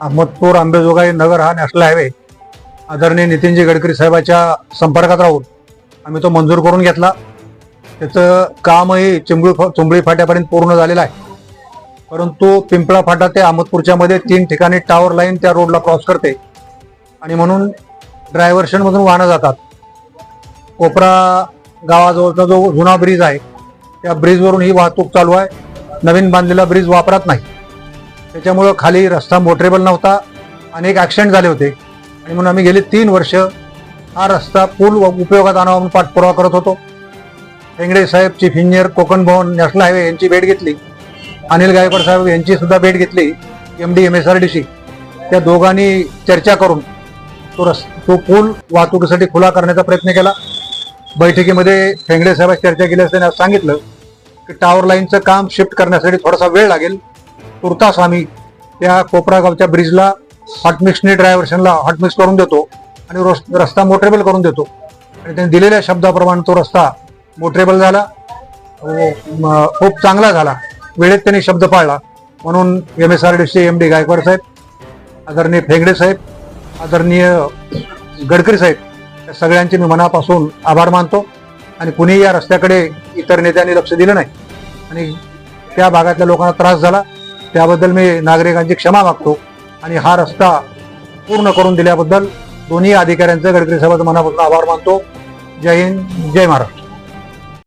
अहमदपूर आंबेजोगाई नगर हा national highway. आदरणीय नितीनजी गडकरी साहेबाच्या संपर्कात राहून आम्ही तो मंजूर करून घेतला. त्याचं कामही चिंबळी चुंबळी फाट्यापर्यंत पूर्ण झालेलं आहे. परंतु पिंपळा फाटा ते अहमदपूरच्या मध्ये तीन ठिकाणी टावर लाईन त्या रोडला क्रॉस करते. आणि म्हणून ड्रायव्हर्शनमधून वाहनं जातात. कोपरा गावाजवळचा जो जुना ब्रिज आहे त्या ब्रिजवरून ही वाहतूक चालू आहे. नवीन बांधलेला ब्रिज वापरत नाही. त्याच्यामुळं खाली रस्ता मोटरेबल नव्हता. अनेक ॲक्सिडेंट झाले होते. आणि म्हणून आम्ही गेली तीन वर्ष हा रस्ता पूल व- उपयोगात आणावा म्हणून पाठपुरावा करत होतो. हेंगडे साहेब chief engineer Konkan Bhavan national highway यांची भेट घेतली. अनिल गायकवाड साहेब यांची सुद्धा भेट घेतली M D M S R D C त्या दोघांनी चर्चा करून तो रस तो पूल वाहतुकीसाठी खुला करण्याचा प्रयत्न केला. बैठकीमध्ये फेंगडे साहेब चर्चा केली असताना सांगितलं की टावर लाईनचं काम शिफ्ट करण्यासाठी थोडासा वेळ लागेल. तुर्तास आम्ही त्या कोपरागावच्या ब्रिजला हॉटमिक्सने ड्रायव्हर्शनला हॉटमिक्स करून देतो आणि रोस- रस्ता मोटरेबल करून देतो. आणि त्यांनी दिलेल्या शब्दाप्रमाणे तो रस्ता मोटरेबल झाला खूप चांगला झाला. वेळेत त्यांनी शब्द पाळला. म्हणून M S R D C M D Gaikwad साहेब आदरणीय फेगडे साहेब आदरणीय गडकरी साहेब या सगळ्यांचे मी मनापासून आभार मानतो आणि कुणीही या रस्त्याकडे इतर नेत्यांनी लक्ष दिलं नाही. आणि त्या भागातल्या लोकांना त्रास झाला. त्याबद्दल मी नागरिकांची क्षमा मागतो आणि हा रस्ता पूर्ण करून दिल्याबद्दल दोन्ही अधिकाऱ्यांचं गडकरी साहेबांचं मनापासून आभार मानतो. जय हिंद जय महाराष्ट्र.